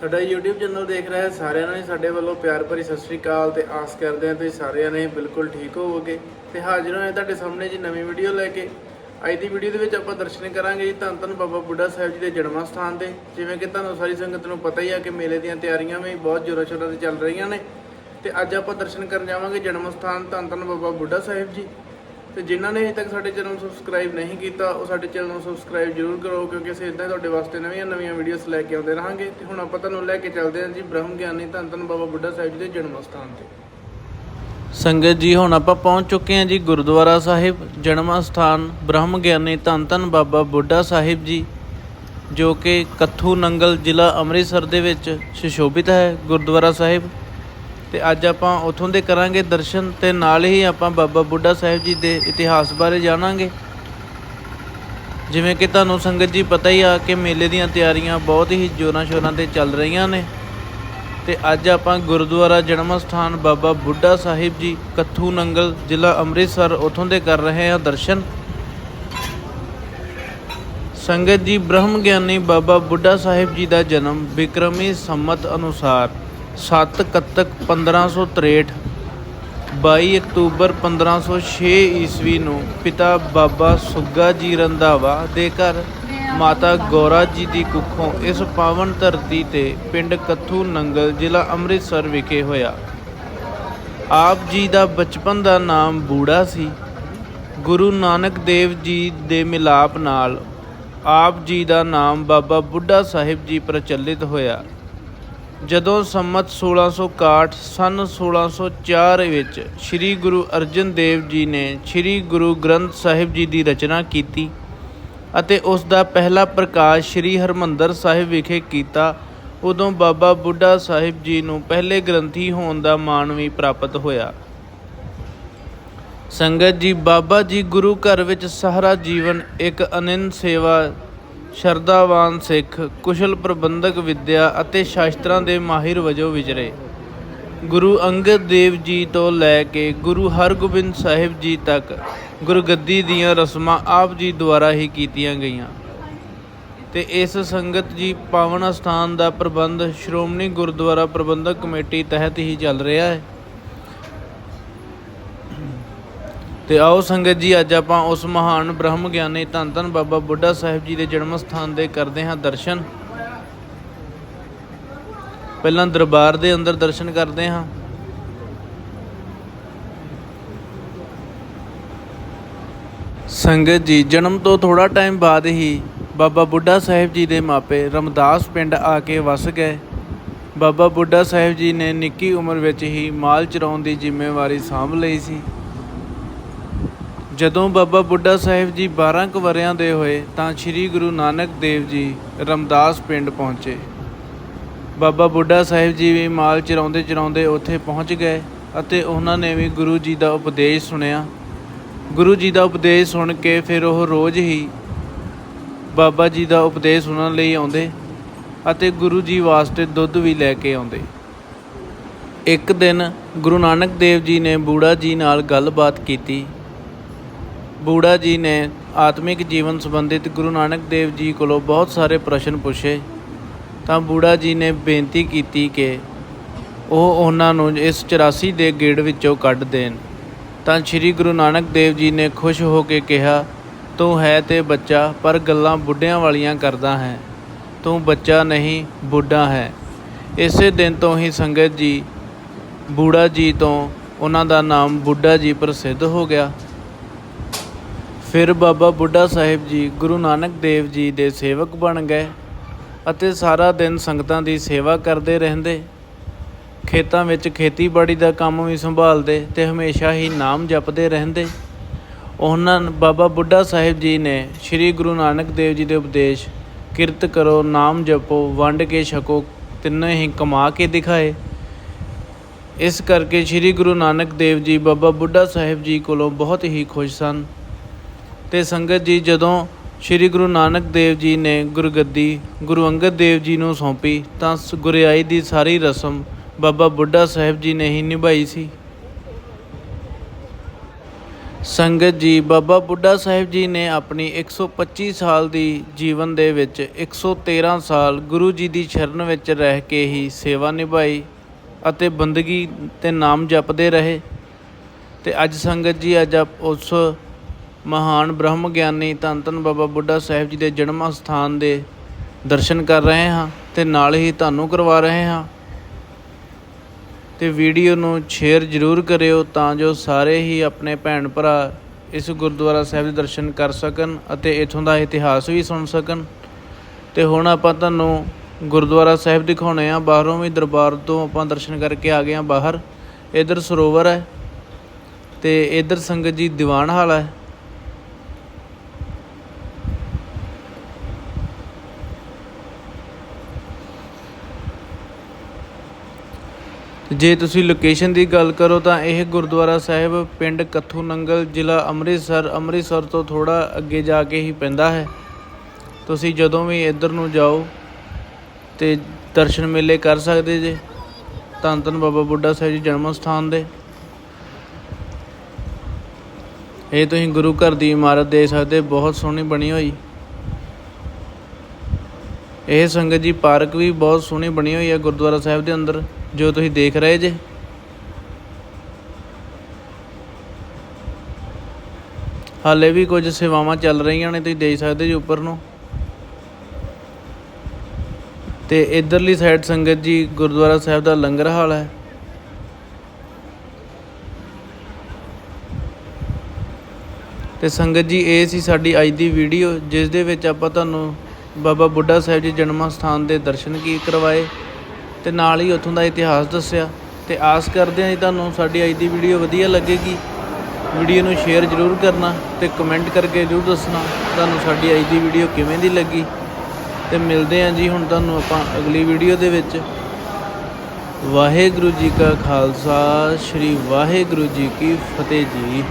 ਸਾਡਾ YouTube channel ਦੇਖ ਰਹੇ ਸਾਰਿਆਂ ਨੂੰ ਸਾਡੇ ਵੱਲੋਂ ਪਿਆਰ ਭਰੀ ਸਤਿ ਸ੍ਰੀ ਅਕਾਲ ਤੇ ਆਸ ਕਰਦੇ ਹਾਂ ਤੁਸੀਂ ਸਾਰਿਆਂ ਨੇ ਬਿਲਕੁਲ ਠੀਕ ਹੋਵੋਗੇ ਤੇ ਹਾਜ਼ਰ ਹੋਏ ਤੁਹਾਡੇ ਸਾਹਮਣੇ ਜੀ ਨਵੀਂ ਵੀਡੀਓ ਲੈ ਕੇ। ਅੱਜ ਦੀ ਵੀਡੀਓ ਦੇ ਵਿੱਚ ਆਪਾਂ ਦਰਸ਼ਨ ਕਰਾਂਗੇ ਜੀ ਧੰਨ ਧੰਨ ਬਾਬਾ ਬੁੱਢਾ ਸਾਹਿਬ ਜੀ ਦੇ ਜਨਮ ਸਥਾਨ ਤੇ, ਜਿਵੇਂ ਕਿ ਤੁਹਾਨੂੰ ਸਾਰੀ ਸੰਗਤ ਨੂੰ ਪਤਾ ਹੀ ਆ ਕਿ ਮੇਲੇ ਦੀਆਂ ਤਿਆਰੀਆਂ ਵੀ ਬਹੁਤ ਜ਼ੋਰਾਂ ਸ਼ੋਰਾਂ ਤੇ ਚੱਲ ਰਹੀਆਂ ਨੇ। ਤੇ ਅੱਜ ਆਪਾਂ ਦਰਸ਼ਨ ਕਰਨ ਜਾਵਾਂਗੇ ਜਨਮ ਸਥਾਨ ਧੰਨ ਧੰਨ ਬਾਬਾ ਬੁੱਢਾ ਸਾਹਿਬ ਜੀ। ਤੇ ਜਿਨ੍ਹਾਂ ਨੇ ਅਜੇ ਤੱਕ ਸਾਡੇ ਚੈਨਲ ਨੂੰ ਸਬਸਕ੍ਰਾਈਬ ਨਹੀਂ ਕੀਤਾ, ਉਹ ਸਾਡੇ ਚੈਨਲ ਨੂੰ ਸਬਸਕ੍ਰਾਈਬ ਜ਼ਰੂਰ ਕਰੋ, ਕਿਉਂਕਿ ਅਸੀਂ ਇਦਾਂ ਤੁਹਾਡੇ ਵਾਸਤੇ ਨਵੀਆਂ ਨਵੀਆਂ ਵੀਡੀਓਜ਼ ਲੈ ਕੇ ਆਉਂਦੇ ਰਹਾਂਗੇ। ਤੇ ਹੁਣ ਆਪਾਂ ਤੁਹਾਨੂੰ ਲੈ ਕੇ ਚੱਲਦੇ ਹਾਂ ਜੀ ਬ੍ਰਹਮ ਗਿਆਨੀ ਧੰਨ ਧੰਨ ਬਾਬਾ ਬੁੱਢਾ ਸਾਹਿਬ ਜੀ ਦੇ ਜਨਮ ਸਥਾਨ ਤੇ। ਸੰਗਤ ਜੀ, ਹੁਣ ਆਪਾਂ ਪਹੁੰਚ ਚੁੱਕੇ ਹਾਂ ਜੀ ਗੁਰਦੁਆਰਾ ਸਾਹਿਬ, ਜਨਮ ਸਥਾਨ ਬ੍ਰਹਮ ਗਿਆਨੀ ਧੰਨ ਧੰਨ ਬਾਬਾ ਬੁੱਢਾ ਸਾਹਿਬ ਜੀ, ਜੋ ਕਿ ਕੱਥੂ ਨੰਗਲ ਜ਼ਿਲ੍ਹਾ ਅੰਮ੍ਰਿਤਸਰ ਦੇ ਵਿੱਚ ਸੁਸ਼ੋਭਿਤ ਹੈ ਗੁਰਦੁਆਰਾ ਸਾਹਿਬ। ਤੇ ਅੱਜ ਆਪਾਂ ਉਥੋਂ ਦੇ ਕਰਾਂਗੇ ਦਰਸ਼ਨ ਤੇ ਨਾਲ ਹੀ ਆਪਾਂ ਬਾਬਾ ਬੁੱਢਾ ਸਾਹਿਬ ਜੀ ਦੇ ਇਤਿਹਾਸ ਬਾਰੇ ਜਾਣਾਂਗੇ। ਜਿਵੇਂ ਕਿ ਤੁਹਾਨੂੰ ਸੰਗਤ ਜੀ ਪਤਾ ਹੀ ਆ ਕਿ ਮੇਲੇ ਦੀਆਂ ਤਿਆਰੀਆਂ ਬਹੁਤ ਹੀ ਜੋਰਾਂ ਸ਼ੋਰਾਂ ਤੇ ਚੱਲ ਰਹੀਆਂ ਨੇ। ਤੇ ਅੱਜ ਆਪਾਂ ਗੁਰਦੁਆਰਾ ਜਨਮ ਸਥਾਨ ਬਾਬਾ ਬੁੱਢਾ ਸਾਹਿਬ ਜੀ, ਕੱਥੂ ਨੰਗਲ ਜ਼ਿਲ੍ਹਾ ਅੰਮ੍ਰਿਤਸਰ ਉਥੋਂ ਦੇ ਕਰ ਰਹੇ ਹਾਂ ਦਰਸ਼ਨ। ਸੰਗਤ ਜੀ ਬ੍ਰਹਮ ਗਿਆਨੀ ਬਾਬਾ ਬੁੱਢਾ ਸਾਹਿਬ ਜੀ ਦਾ ਜਨਮ ਬਿਕਰਮੀ ਸੰਮਤ ਅਨੁਸਾਰ 7 ਕੱਤਕ 1563 22 ਅਕਤੂਬਰ 1506 ਈਸਵੀ ਨੂੰ ਪਿਤਾ ਬਾਬਾ ਸੁੱਗਾ ਜੀ ਰੰਧਾਵਾ ਦੇ ਘਰ ਮਾਤਾ ਗੌਰਾ ਜੀ ਦੀ ਕੁੱਖੋਂ ਇਸ ਪਾਵਨ ਧਰਤੀ ਤੇ ਪਿੰਡ ਕੱਥੂ ਨੰਗਲ ਜ਼ਿਲ੍ਹਾ ਅੰਮ੍ਰਿਤਸਰ ਵਿਖੇ ਹੋਇਆ। ਆਪ ਜੀ ਦਾ ਬਚਪਨ ਦਾ ਨਾਮ ਬੂੜਾ ਸੀ। ਗੁਰੂ ਨਾਨਕ ਦੇਵ ਜੀ ਦੇ ਮਿਲਾਪ ਨਾਲ ਆਪ ਜੀ ਦਾ ਨਾਮ ਬਾਬਾ ਬੁੱਢਾ ਸਾਹਿਬ ਜੀ ਪ੍ਰਚਲਿਤ ਹੋਇਆ। ਜਦੋਂ ਸੰਮਤ 1661 ਸਨ 1604 ਵਿੱਚ ਸ੍ਰੀ ਗੁਰੂ ਅਰਜਨ ਦੇਵ ਜੀ ਨੇ ਸ੍ਰੀ ਗੁਰੂ ਗ੍ਰੰਥ ਸਾਹਿਬ ਜੀ ਦੀ ਰਚਨਾ ਕੀਤੀ ਅਤੇ ਉਸ ਦਾ ਪਹਿਲਾ ਪ੍ਰਕਾਸ਼ ਸ੍ਰੀ ਹਰਮੰਦਰ ਸਾਹਿਬ ਵਿਖੇ ਕੀਤਾ, ਉਦੋਂ ਬਾਬਾ ਬੁੱਢਾ ਸਾਹਿਬ ਜੀ ਨੂੰ ਪਹਿਲੇ ਗ੍ਰੰਥੀ ਹੋਣ ਦਾ ਮਾਣ ਵੀ ਪ੍ਰਾਪਤ ਹੋਇਆ। ਸੰਗਤ ਜੀ, ਬਾਬਾ ਜੀ ਗੁਰੂ ਘਰ ਵਿੱਚ ਸਾਰਾ ਜੀਵਨ ਇੱਕ ਅਨੰਨ ਸੇਵਾ ਸ਼ਰਧਾਵਾਨ ਸਿੱਖ, ਕੁਸ਼ਲ ਪ੍ਰਬੰਧਕ ਵਿੱਦਿਆ ਅਤੇ ਸ਼ਾਸਤਰਾਂ ਦੇ ਮਾਹਿਰ ਵਜੋਂ ਵਿਚਰੇ ਗੁਰੂ ਅੰਗਦ ਦੇਵ ਜੀ ਤੋਂ ਲੈ ਕੇ ਗੁਰੂ ਹਰਗੋਬਿੰਦ ਸਾਹਿਬ ਜੀ ਤੱਕ ਗੁਰਗੱਦੀ ਦੀਆਂ ਰਸਮਾਂ ਆਪ ਜੀ ਦੁਆਰਾ ਹੀ ਕੀਤੀਆਂ ਗਈਆਂ। ਤੇ ਇਸ ਸੰਗਤ ਜੀ ਪਾਵਨ ਸਥਾਨ ਦਾ ਪ੍ਰਬੰਧ ਸ਼੍ਰੋਮਣੀ ਗੁਰਦੁਆਰਾ ਪ੍ਰਬੰਧਕ ਕਮੇਟੀ ਤਹਿਤ ਹੀ ਚੱਲ ਰਿਹਾ ਹੈ। ਤੇ ਆਓ ਸੰਗਤ ਜੀ, ਅੱਜ ਆਪਾਂ ਉਸ ਮਹਾਨ ਬ੍ਰਹਮ ਗਿਆਨੀ ਧੰਨ ਧੰਨ ਬਾਬਾ ਬੁੱਢਾ ਸਾਹਿਬ ਜੀ ਦੇ ਜਨਮ ਸਥਾਨ ਦੇ ਕਰਦੇ ਹਾਂ ਦਰਸ਼ਨ। ਪਹਿਲਾਂ ਦਰਬਾਰ ਦੇ ਅੰਦਰ ਦਰਸ਼ਨ ਕਰਦੇ ਹਾਂ। ਸੰਗਤ ਜੀ, ਜਨਮ ਤੋਂ ਥੋੜਾ ਟਾਈਮ ਬਾਅਦ ਹੀ ਬਾਬਾ ਬੁੱਢਾ ਸਾਹਿਬ ਜੀ ਦੇ ਮਾਪੇ ਰਮਦਾਸ ਪਿੰਡ ਆ ਕੇ ਵਸ ਗਏ। ਬਾਬਾ ਬੁੱਢਾ ਸਾਹਿਬ ਜੀ ਨੇ ਨਿੱਕੀ ਉਮਰ ਵਿੱਚ ਹੀ ਮਾਲ ਚਰਾਉਣ ਦੀ ਜ਼ਿੰਮੇਵਾਰੀ ਸਾਂਭ ਲਈ ਸੀ। ਜਦੋਂ ਬਾਬਾ ਬੁੱਢਾ ਸਾਹਿਬ ਜੀ 12 ਕੁ ਵਰਿਆਂ ਦੇ ਹੋਏ, ਤਾਂ ਸ੍ਰੀ ਗੁਰੂ ਨਾਨਕ ਦੇਵ ਜੀ ਰਮਦਾਸ ਪਿੰਡ ਪਹੁੰਚੇ। ਬਾਬਾ ਬੁੱਢਾ ਸਾਹਿਬ ਜੀ ਵੀ ਮਾਲ ਚਰਾਉਂਦੇ ਚਰਾਉਂਦੇ ਉੱਥੇ ਪਹੁੰਚ ਗਏ ਅਤੇ ਉਹਨਾਂ ਨੇ ਵੀ ਗੁਰੂ ਜੀ ਦਾ ਉਪਦੇਸ਼ ਸੁਣਿਆ। ਗੁਰੂ ਜੀ ਦਾ ਉਪਦੇਸ਼ ਸੁਣ ਕੇ ਫਿਰ ਉਹ ਰੋਜ਼ ਹੀ ਬਾਬਾ ਜੀ ਦਾ ਉਪਦੇਸ਼ ਸੁਣਨ ਲਈ ਆਉਂਦੇ ਅਤੇ ਗੁਰੂ ਜੀ ਵਾਸਤੇ ਦੁੱਧ ਵੀ ਲੈ ਕੇ ਆਉਂਦੇ। ਇੱਕ ਦਿਨ ਗੁਰੂ ਨਾਨਕ ਦੇਵ ਜੀ ਨੇ ਬੂੜਾ ਜੀ ਨਾਲ ਗੱਲਬਾਤ ਕੀਤੀ ਬੂੜਾ ਜੀ ਨੇ ਆਤਮਿਕ ਜੀਵਨ ਸੰਬੰਧਿਤ ਗੁਰੂ ਨਾਨਕ ਦੇਵ ਜੀ ਕੋਲੋਂ ਬਹੁਤ ਸਾਰੇ ਪ੍ਰਸ਼ਨ ਪੁੱਛੇ। ਤਾਂ ਬੂੜਾ ਜੀ ਨੇ ਬੇਨਤੀ ਕੀਤੀ ਕਿ ਉਹ ਉਹਨਾਂ ਨੂੰ ਇਸ 84 ਦੇ ਗੇੜ ਵਿੱਚੋਂ ਕੱਢ ਦੇਣ। ਤਾਂ ਸ੍ਰੀ ਗੁਰੂ ਨਾਨਕ ਦੇਵ ਜੀ ਨੇ ਖੁਸ਼ ਹੋ ਕੇ ਕਿਹਾ, ਤੂੰ ਹੈ ਤੇ ਬੱਚਾ, ਪਰ ਗੱਲਾਂ ਬੁੱਢਿਆਂ ਵਾਲੀਆਂ ਕਰਦਾ ਹੈ। ਤੂੰ ਬੱਚਾ ਨਹੀਂ, ਬੁੱਢਾ ਹੈ। ਇਸੇ ਦਿਨ ਤੋਂ ਹੀ ਸੰਗਤ ਜੀ ਬੂੜਾ ਜੀ ਤੋਂ ਉਹਨਾਂ ਦਾ ਨਾਮ ਬੁੱਢਾ ਜੀ ਪ੍ਰਸਿੱਧ ਹੋ ਗਿਆ। ਫਿਰ ਬਾਬਾ ਬੁੱਢਾ ਸਾਹਿਬ ਜੀ ਗੁਰੂ ਨਾਨਕ ਦੇਵ ਜੀ ਦੇ ਸੇਵਕ ਬਣ ਗਏ ਅਤੇ ਸਾਰਾ ਦਿਨ ਸੰਗਤਾਂ ਦੀ ਸੇਵਾ ਕਰਦੇ ਰਹਿੰਦੇ। ਖੇਤਾਂ ਵਿੱਚ ਖੇਤੀਬਾੜੀ ਦਾ ਕੰਮ ਵੀ ਸੰਭਾਲਦੇ ਤੇ ਹਮੇਸ਼ਾ ਹੀ ਨਾਮ ਜਪਦੇ ਰਹਿੰਦੇ। ਉਹਨਾਂ ਬਾਬਾ ਬੁੱਢਾ ਸਾਹਿਬ ਜੀ ਨੇ ਸ੍ਰੀ ਗੁਰੂ ਨਾਨਕ ਦੇਵ ਜੀ ਦੇ ਉਪਦੇਸ਼, ਕਿਰਤ ਕਰੋ, ਨਾਮ ਜਪੋ, ਵੰਡ ਕੇ ਛਕੋ, ਤਿੰਨੇ ਹੀ ਕਮਾ ਕੇ ਦਿਖਾਏ। ਇਸ ਕਰਕੇ ਸ੍ਰੀ ਗੁਰੂ ਨਾਨਕ ਦੇਵ ਜੀ, ਬਾਬਾ ਬੁੱਢਾ ਸਾਹਿਬ ਜੀ ਕੋਲੋਂ ਬਹੁਤ ਹੀ ਖੁਸ਼ ਸਨ। ਤੇ ਸੰਗਤ ਜੀ ਜਦੋਂ ਸ੍ਰੀ ਗੁਰੂ ਨਾਨਕ ਦੇਵ ਜੀ ਨੇ ਗੁਰਗੱਦੀ ਗੁਰੂ ਅੰਗਦ ਦੇਵ ਜੀ ਨੂੰ ਸੌਂਪੀ, ਤਾਂ ਸ- ਗੁਰਿਆਈ ਦੀ ਸਾਰੀ ਰਸਮ ਬਾਬਾ ਬੁੱਢਾ ਸਾਹਿਬ ਜੀ ਨੇ ਹੀ ਨਿਭਾਈ ਸੀ। ਸੰਗਤ ਜੀ, ਬਾਬਾ ਬੁੱਢਾ ਸਾਹਿਬ ਜੀ ਨੇ ਆਪਣੀ 125 ਸਾਲ ਦੀ ਜੀਵਨ ਦੇ ਵਿੱਚ 113 ਸਾਲ ਗੁਰੂ ਜੀ ਦੀ ਸ਼ਰਨ ਵਿੱਚ ਰਹਿ ਕੇ ਹੀ ਸੇਵਾ ਨਿਭਾਈ ਅਤੇ ਬੰਦਗੀ ਤੇ ਨਾਮ ਜਪਦੇ ਰਹੇ। ਤੇ ਅੱਜ ਸੰਗਤ ਜੀ ਅੱਜ ਆਪ ਉਸ ਮਹਾਨ ਬ੍ਰਹਮ ਗਿਆਨੀ ਧੰਨ ਧੰਨ ਬਾਬਾ ਬੁੱਢਾ ਸਾਹਿਬ ਜੀ ਦੇ ਜਨਮ ਸਥਾਨ ਦੇ ਦਰਸ਼ਨ ਕਰ ਰਹੇ ਹਾਂ ਤੇ ਨਾਲ ਹੀ ਤੁਹਾਨੂੰ ਕਰਵਾ ਰਹੇ ਹਾਂ। ਤੇ ਵੀਡੀਓ ਨੂੰ ਸ਼ੇਅਰ ਜ਼ਰੂਰ ਕਰਿਓ ਤਾਂ ਜੋ ਸਾਰੇ ਹੀ ਆਪਣੇ ਭੈਣ ਭਰਾ ਇਸ ਗੁਰਦੁਆਰਾ ਸਾਹਿਬ ਦੇ ਦਰਸ਼ਨ ਕਰ ਸਕਣ ਅਤੇ ਇਥੋਂ ਦਾ ਇਤਿਹਾਸ ਵੀ ਸੁਣ ਸਕਣ। ਤੇ ਹੁਣ ਆਪਾਂ ਤੁਹਾਨੂੰ ਗੁਰਦੁਆਰਾ ਸਾਹਿਬ ਦਿਖਾਉਣੇ ਆ ਬਾਹਰੋਂ ਵੀ ਦਰਬਾਰ ਤੋਂ ਆਪਾਂ ਦਰਸ਼ਨ ਕਰਕੇ ਆ ਗਏ ਆ ਬਾਹਰ। ਇਧਰ ਸਰੋਵਰ ਹੈ ਤੇ ਇਧਰ ਸੰਗਤ ਜੀ ਦੀਵਾਨ ਹਾਲ ਹੈ। ਜੇ ਤੁਸੀਂ ਲੋਕੇਸ਼ਨ ਦੀ ਗੱਲ ਕਰੋ ਤਾਂ ਇਹ ਗੁਰਦੁਆਰਾ ਸਾਹਿਬ ਪਿੰਡ ਕੱਥੂ ਨੰਗਲ, ਜ਼ਿਲ੍ਹਾ ਅੰਮ੍ਰਿਤਸਰ ਅੰਮ੍ਰਿਤਸਰ ਤੋਂ ਥੋੜਾ ਅੱਗੇ ਜਾ ਕੇ ਹੀ ਪੈਂਦਾ ਹੈ। ਤੁਸੀਂ ਜਦੋਂ ਵੀ ਇੱਧਰ ਨੂੰ ਜਾਓ ਤੇ ਦਰਸ਼ਨ ਮੇਲੇ ਕਰ ਸਕਦੇ ਜੇ। ਧੰਨ ਧੰਨ ਬਾਬਾ ਬੁੱਢਾ ਸਾਹਿਬ ਜੀ ਜਨਮ ਸਥਾਨ ਦੇ। ਇਹ ਤੁਸੀਂ ਗੁਰੂ ਘਰ ਦੀ ਇਮਾਰਤ ਦੇਖ ਸਕਦੇ, ਬਹੁਤ ਸੋਹਣੀ ਬਣੀ ਹੋਈ। ਇਹ ਸੰਗਤ ਜੀ ਪਾਰਕ ਵੀ ਬਹੁਤ ਸੋਹਣੀ ਬਣੀ ਹੋਈ ਹੈ ਗੁਰਦੁਆਰਾ ਸਾਹਿਬ ਦੇ ਅੰਦਰ, ਜੋ ਤੁਸੀਂ ਦੇਖ ਰਹੇ ਜੇ। ਹਾਲੇ ਵੀ ਕੁਝ ਸੇਵਾਵਾਂ ਚੱਲ ਰਹੀਆਂ ਨੇ, ਤੁਸੀਂ ਦੇਖ ਸਕਦੇ ਜੀ ਉੱਪਰ ਨੂੰ। ਤੇ ਇਧਰਲੀ ਸਾਈਡ ਸੰਗਤ ਜੀ ਗੁਰਦੁਆਰਾ ਸਾਹਿਬ ਦਾ ਲੰਗਰ ਹਾਲ ਹੈ। ਤੇ ਸੰਗਤ ਜੀ, ਇਹ ਸੀ ਸਾਡੀ ਅੱਜ ਦੀ ਵੀਡੀਓ ਜਿਸ ਦੇ ਵਿੱਚ ਆਪਾਂ ਤੁਹਾਨੂੰ ਬਾਬਾ ਬੁੱਢਾ ਸਾਹਿਬ ਜੀ ਜਨਮ ਸਥਾਨ ਦੇ ਦਰਸ਼ਨ ਕੀ ਕਰਵਾਏ ਤੇ ਨਾਲ ਹੀ ਉੱਥੋਂ ਦਾ ਇਤਿਹਾਸ ਦੱਸਿਆ ਤੇ ਆਸ ਕਰਦੇ ਹਾਂ ਜੀ ਤੁਹਾਨੂੰ ਸਾਡੀ ਅੱਜ ਦੀ ਵੀਡੀਓ ਵਧੀਆ ਲੱਗੇਗੀ। ਵੀਡੀਓ ਨੂੰ ਸ਼ੇਅਰ ਜ਼ਰੂਰ ਕਰਨਾ ਤੇ ਕਮੈਂਟ ਕਰਕੇ ਜ਼ਰੂਰ ਦੱਸਣਾ ਤੁਹਾਨੂੰ ਸਾਡੀ ਅੱਜ ਦੀ ਵੀਡੀਓ ਕਿਵੇਂ ਦੀ ਲੱਗੀ। ਤੇ ਮਿਲਦੇ ਹਾਂ ਜੀ ਹੁਣ ਤੁਹਾਨੂੰ ਆਪਾਂ ਅਗਲੀ ਵੀਡੀਓ ਦੇ ਵਿੱਚ। ਵਾਹਿਗੁਰੂ ਜੀ ਕਾ ਖਾਲਸਾ, ਸ੍ਰੀ ਵਾਹਿਗੁਰੂ ਜੀ ਕੀ ਫਤਿਹ ਜੀ।